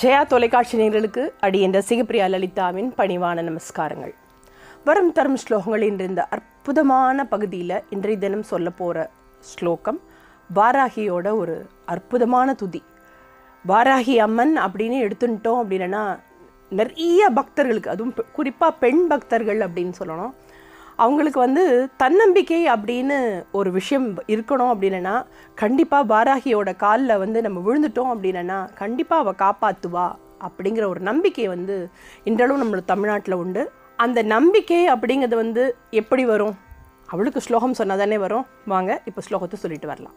ஜெயா தொலைக்காட்சி நேயர்களுக்கு அடியின்ற சிகப்பிரியா லலிதாவின் பணிவான நமஸ்காரங்கள். வரும் தரும் ஸ்லோகங்கள் என்ற இந்த அற்புதமான பகுதியில் இன்றைய தினம் சொல்ல போகிற ஸ்லோகம் வாராகியோட ஒரு அற்புதமான துதி. வாராகி அம்மன் அப்படின்னு எடுத்துட்டோம் அப்படின்னா நிறைய பக்தர்களுக்கு அதுவும் குறிப்பாக பெண் பக்தர்கள் அப்படின்னு சொல்லணும். அவங்களுக்கு வந்து தன்னம்பிக்கை அப்படின்னு ஒரு விஷயம் இருக்கணும் அப்படின்னா கண்டிப்பாக வாராகியோட காலில் வந்து நம்ம விழுந்துட்டோம் அப்படின்னா கண்டிப்பாக அவள் காப்பாற்றுவா அப்படிங்கிற ஒரு நம்பிக்கை வந்து இன்றளவும் நம்ம தமிழ்நாட்டில் உண்டு. அந்த நம்பிக்கை அப்படிங்கிறது வந்து எப்படி வரும்? அவளுக்கு ஸ்லோகம் சொன்னால் தானே வரும்? வாங்க இப்போ ஸ்லோகத்தை சொல்லிட்டு வரலாம்.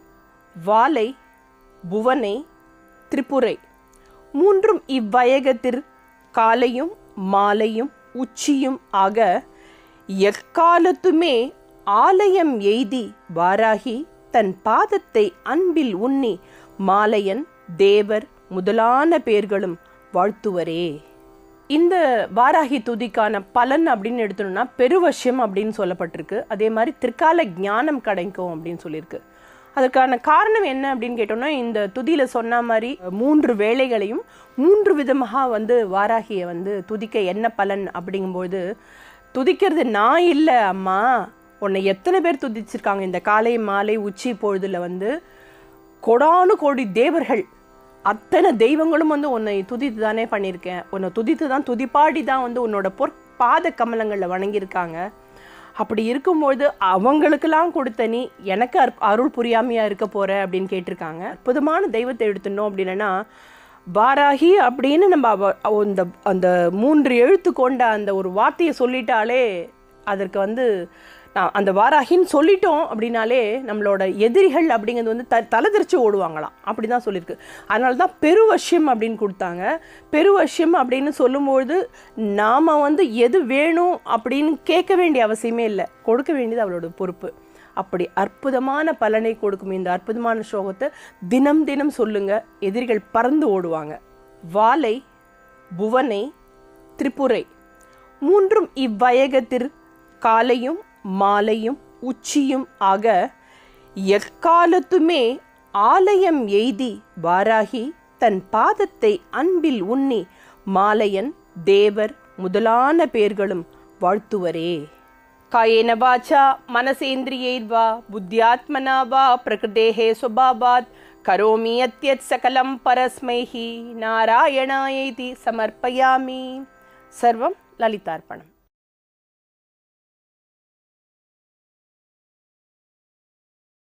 வாலை புவனை திரிபுரை மூன்றும் இவ்வயகத்திற் காலையும் மாலையும் உச்சியும் ஆக எக்காலத்துமே ஆலயம் எய்தி வாராகி தன் பாதத்தை அன்பில் உண்ணி மாலையன் தேவர் முதலான பேர்களும் வாழ்த்துவரே. இந்த வாராகி துதிக்கான பலன் அப்படின்னு எடுத்தோம்னா பெருவசியம் அப்படின்னு சொல்லப்பட்டிருக்கு. அதே மாதிரி திற்கால ஞானம் கிடைக்கும் அப்படின்னு சொல்லியிருக்கு. அதற்கான காரணம் என்ன அப்படின்னு கேட்டோம்னா இந்த துதியில் சொன்ன மாதிரி மூன்று வேலைகளையும் மூன்று விதமாக வந்து வாராகியை வந்து துதிக்க என்ன பலன் அப்படிங்கும்போது துதிக்கிறது நான் இல்லை அம்மா. உன்னை எத்தனை பேர் துதிச்சிருக்காங்க? இந்த காலை மாலை உச்சி பொழுதில் வந்து கொடானு கோடி தேவர்கள். அத்தனை தெய்வங்களும் வந்து உன்னை துதித்து தானே பண்ணியிருக்கேன். உன்னை துதித்து தான் துதிப்பாடி தான் வந்து உன்னோட பொற் பாத கமலங்களில் வணங்கியிருக்காங்க. அப்படி இருக்கும்பொழுது அவங்களுக்கெல்லாம் கொடுத்த நீ எனக்கு அருள் புரியாமையாக இருக்க போகிற அப்படின்னு கேட்டிருக்காங்க. அற்புதமான தெய்வத்தை எடுத்துட்டோம் அப்படின்னா வாராகி அப்படின்னு நம்ம அவ அவ- அந்த அந்த மூன்று எழுத்து கொண்ட அந்த ஒரு வார்த்தையை சொல்லிட்டாலே அதற்கு வந்து நான் அந்த வாராகின்னு சொல்லிட்டோம் அப்படின்னாலே நம்மளோட எதிரிகள் அப்படிங்கிறது வந்து த தலைதிரிச்சு ஓடுவாங்களாம். அப்படி தான் சொல்லியிருக்கு. அதனால தான் பெருவஷ்யம் அப்படின்னு கொடுத்தாங்க. பெருவஷ்யம் அப்படின்னு சொல்லும்பொழுது நாம் வந்து எது வேணும் அப்படின்னு கேட்க வேண்டிய அவசியமே இல்லை. கொடுக்க வேண்டியது அவளோட பொறுப்பு. அப்படி அற்புதமான பலனை கொடுக்கும் இந்த அற்புதமான ஸ்லோகத்தை தினம் தினம் சொல்லுங்க. எதிரிகள் பறந்து ஓடுவாங்க. வாலை புவனை திரிபுரை மூன்றும் இவ்வயகத்திற் காலையும் மாலையும் உச்சியும் ஆக எக்காலத்துமே ஆலயம் எய்தி வாராகி தன் பாதத்தை அன்பில் உண்ணி மாலையன் தேவர் முதலான பேர்களும் வாழ்த்துவரே. காயேன வாச்சா மனசேந்திரியைர்வா புத்தியாத்மனா வா பிரகிருதேஹே சுபாவாத் கரோமி அத்யத் சகலம் பரஸ்மைஹி நாராயணாயைதி சமர்ப்பயாமி சர்வம் லலிதார்ப்பணம்